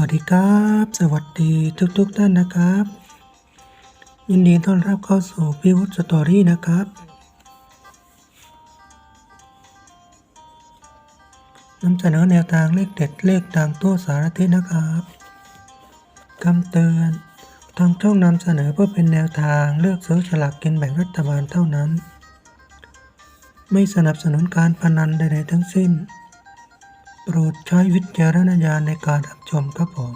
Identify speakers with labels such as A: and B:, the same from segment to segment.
A: วัสดีครับ สวัสดีทุกๆท่านนะครับ ยินดีต้อนรับเข้าสู่พิวุฒสตอรี่นะครับ นำเสนอแนวทางเลขเด็ดเลขดังตัวสารทิศนะครับคำเตือน ทางช่องนำเสนอเพื่อเป็นแนวทางเลือกซื้อฉลากกินแบ่งรัฐบาลเท่านั้น ไม่สนับสนุนการพนันใดๆทั้งสิ้น โปรดใช้วิจารณญาณในการรับชมครับผม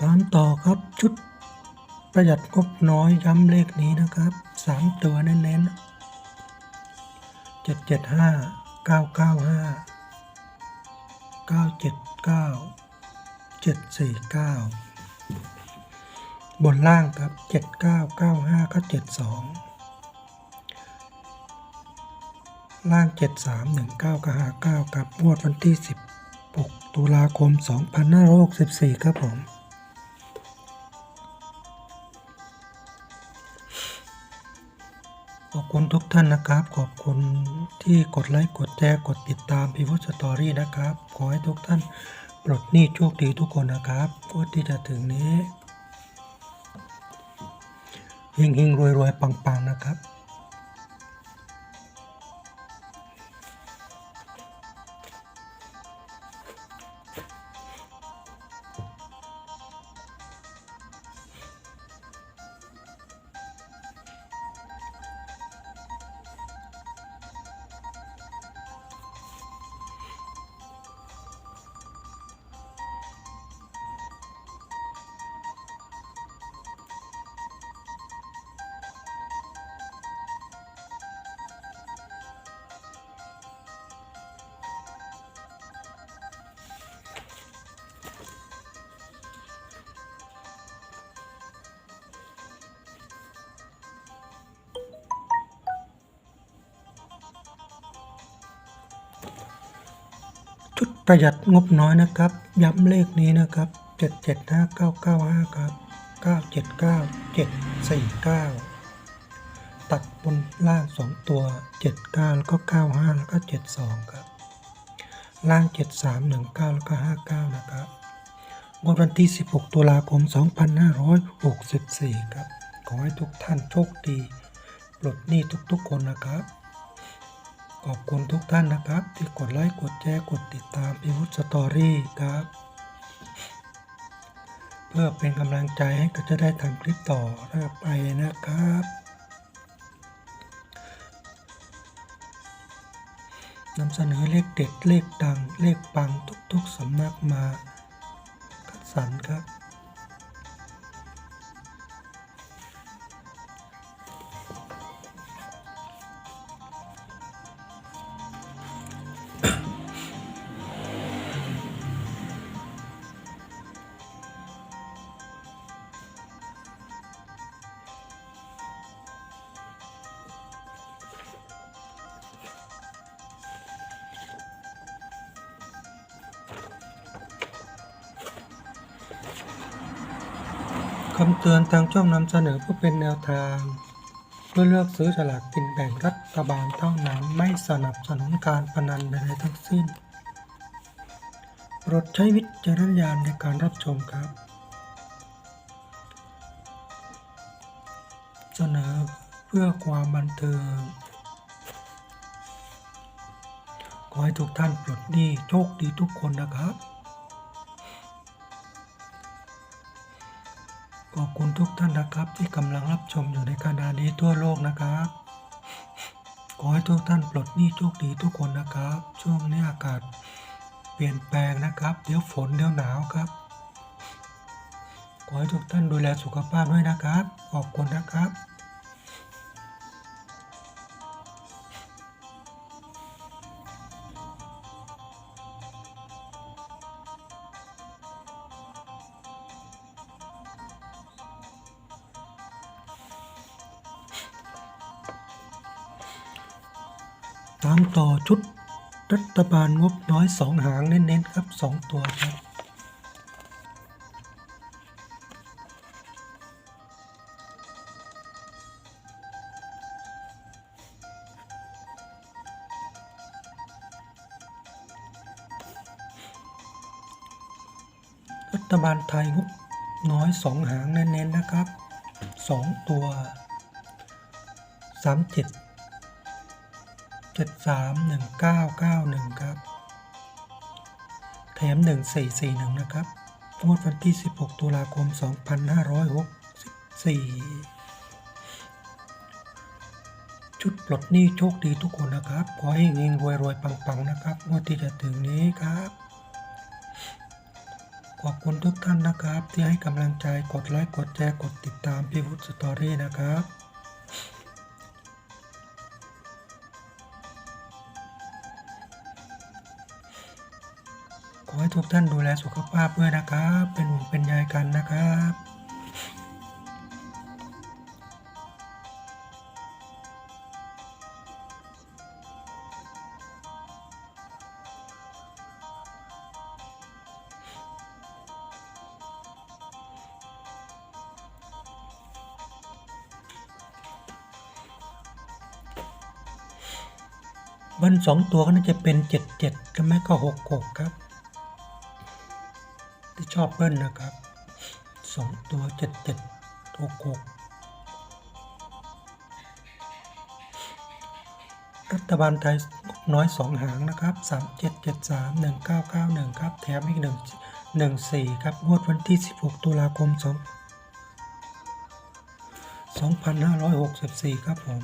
A: ตามต่อครับชุดประหยัดงบน้อยย้ำเลขนี้นะครับสามตัวเน้นๆ จ็ดเจ็ดห้าเก้าเก้าห้าเก้าเจ็ดเก้าเจ็ดสี่เก้าบนล่างครับเจ็ดเก้าเก้าห้าก็เจ็ดสองล่างเจ็ดสามหนึ่งเก้าก็ห้าเก้าครับงวดวันที่สิบหกตุลาคมสองพันห้าร้อยหกสิบสี่ครับผม ขอบคุณทุกท่านนะครับ ขอบคุณที่กดไลค์กดแชร์กดติดตามพีพุทธสตอรี่นะครับ ขอให้ทุกท่านปลดหนี้โชคดีทุกคนนะครับงวดที่จะถึงนี้เฮงเฮงรวยรวยปังปังนะครับ ประหยัดงบน้อยนะครับ ย้ำเลขนี้นะครับ 775995 ครับ 979 749 ตัดบนล่าง 2 ตัว 79 แล้วก็ 95 แล้วก็ 72 ครับ ล่าง 7319 แล้วก็ 59 นะครับงวดวันที่ 16 ตุลาคม 2564 ครับ ขอให้ทุกท่านโชคดี ปลดหนี้ทุกๆคนนะครับ ขอบคุณทุกท่านนะครับ ที่กดไลค์กดแชร์กดติดตามพิวุฒสตอรี่ครับ เพื่อเป็นกำลังใจให้ก็จะได้ทำคลิปต่อไปนะครับ นำเสนอเลขเด็ดเลขดังเลขปังทุกๆสำนักมาคัดสรรครับ คำเตือนทางช่องนำเสนอเพื่อเป็นแนวทาง เพื่อเลือกซื้อฉลากกินแบ่งรัฐบาลเท่านั้นไม่สนับสนุนการพนันใดๆทั้งสิ้น โปรดใช้วิจารณญาณในการรับชมครับ เสนอเพื่อความบันเทิง ขอให้ทุกท่านปลดหนี้โชคดีทุกคนนะครับ อบคุณทุกท่านนะครับ ที่กำลังรับชมอยู่ในขณะนี้ทั่วโลกนะครับ ขอให้ทุกท่านปลดหนี้โชคดีทุกคนนะครับ ช่วงนี้อากาศเปลี่ยนแปลงนะครับ เดี๋ยวฝนเดี๋ยวหนาวครับ ขอให้ทุกท่านดูแลสุขภาพด้วยนะครับ ขอบคุณนะครับามต่อชุดรัฐบาลงบน้อยสองหางเน้นๆครับสองตัวครับรัฐบาลไทยงบน้อยสองหางเน้นๆนะครับสองตัวสามเจ็ด เจ็ดสามหนึ่งเก้าเก้าหนึ่งครับ แถมหนึ่งสี่สี่หนึ่งนะครับ งวดวันที่สิบหกตุลาคมสองพันห้าร้อยหกสิบสี่ชุดปลดหนี้โชคดีทุกคนนะครับ ขอให้เฮงรวยรวยๆปัง ๆ นะครับ งวดที่จะถึงนี้ครับ ขอบคุณทุกท่านนะครับ ที่ให้กำลังใจ กดไลค์ กดแชร์ กดติดตามพี่วุฒิสตอรี่นะครับ ให้ทุกท่านดูแลสุขภาพด้วยนะครับ เป็นห่วงเป็นใยกันนะครับเบิ้ลสองตัวก็น่าจะเป็นเจ็ดเจ็ดก็ไม่ก็หกหกครับ ที่ชอบเบิ้ลนะครับสองตัวเจ็ดเจ็ดหกหกรัฐบาลไทยน้อยสองหางนะครับสามเจ็ดเจ็ดสามหนึ่งเก้าเก้าหนึ่งครับ แถมอีกหนึ่งหนึ่งสี่ครับ งวดวันที่สิบหกตุลาคมสองสองพันห้าร้อยหกสิบสี่ครับผม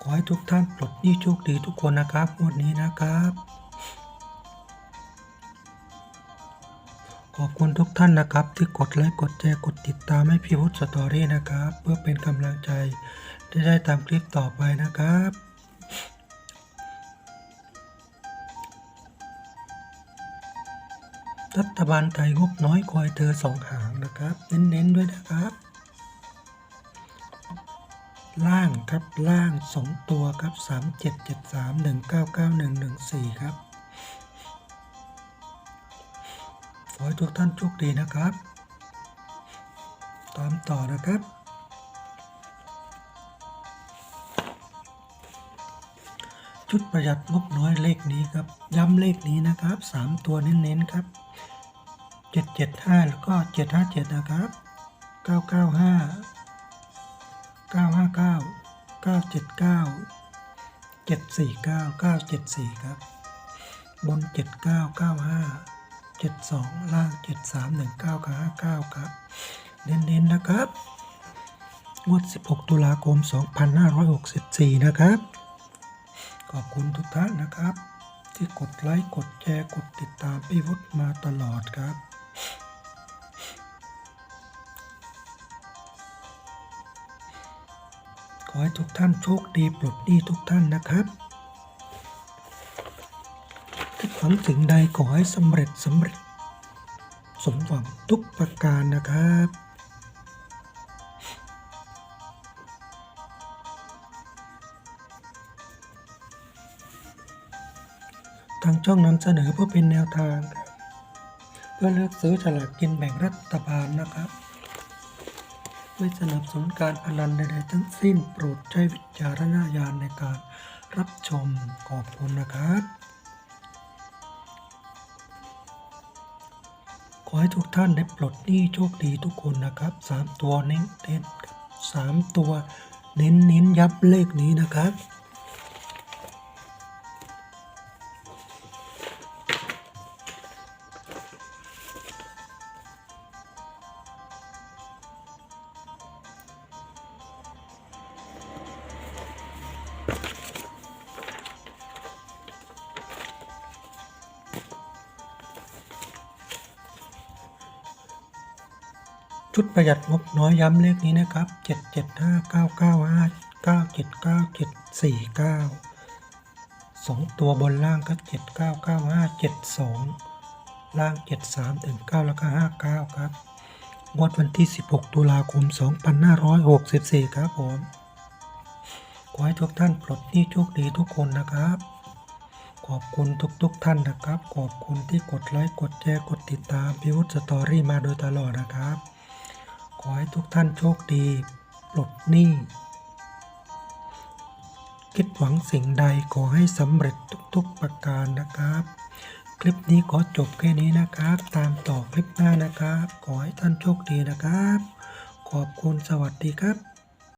A: ขอให้ทุกท่านปลดหนี้โชคดีทุกคนนะครับ งวดนี้นะครับ ขอบคุณทุกท่านนะครับ ที่กดไลค์กดแชร์กดติดตามให้พี่วุฒิสตอรี่นะครับ เพื่อเป็นกำลังใจที่ได้ตามคลิปต่อไปนะครับรัฐบาลไทยงบน้อยคอยเธอสองหางนะครับ เน้นๆด้วยนะครับ ล่างครับล่างสองตัวครับสามเจ็ อให้ทุกท่านโชคดีนะครับ ตามต่อนะครับชุดประหยัดงบน้อยเลขนี้ครับ ย้ำเลขนี้นะครับสามตัวเน้นๆครับเจ็ดเจ็ดห้าแล้วก็เจ็ดห้าเจ็ดนะครับเก้าเก้าห้า959 979 749 974 ครับ บน 7995 72 ล่าง 7319กับ59 ครับ เน้นๆนะครับ งวด 16 ตุลาคม 2564 นะครับ ขอบคุณทุกท่านนะครับ ที่กดไลค์กดแชร์กดติดตามพี่วุฒิมาตลอดครับขอให้ทุกท่านโชคดีปลดหนี้ทุกท่านนะครับ หวังสิ่งใดขอให้สำเร็จสำเร็จ สมหวังทุกประการนะครับทางช่องนำเสนอเพื่อเป็นแนวทาง เพื่อเลือกซื้อฉลากกินแบ่งรัฐบาลนะครับ ไม่สนับสนุนการพนันใดๆทั้งสิ้นโปรดใช้วิจารณญาณในการรับชมขอบคุณนะครับ ขอให้ทุกท่านได้ปลดหนี้โชคดีทุกคนนะครับสามตัวเน้นเน้นครับสามตัวเน้นเน้นยับเลขนี้นะครับ ชุดประหยัดงบน้อยย้ำเลขนี้นะครับ 7 7 5 9 9 5 9 7 9 7 4 9สองตัวบนล่างก็ 7 9 9 5 7 2 ล่าง 7 3ถึง9แล้วก็ 59 ครับงวดวันที่ 16 ตุลาคม 2564 ครับผม ขอให้ทุกท่านปลดหนี้โชคดีทุกคนนะครับ ขอบคุณทุกๆทท่านนะครับ ขอบคุณที่กดไลค์ กดแชร์ กดติดตามพิวุฒิสตอรี่มาโดยตลอดนะครับ ขอให้ทุกท่านโชคดี ปลดหนี้ คิดหวังสิ่งใดขอให้สำเร็จทุกๆประการนะครับ คลิปนี้ขอจบแค่นี้นะครับ ตามต่อคลิปหน้านะครับ ขอให้ท่านโชคดีนะครับ ขอบคุณสวัสดีครับ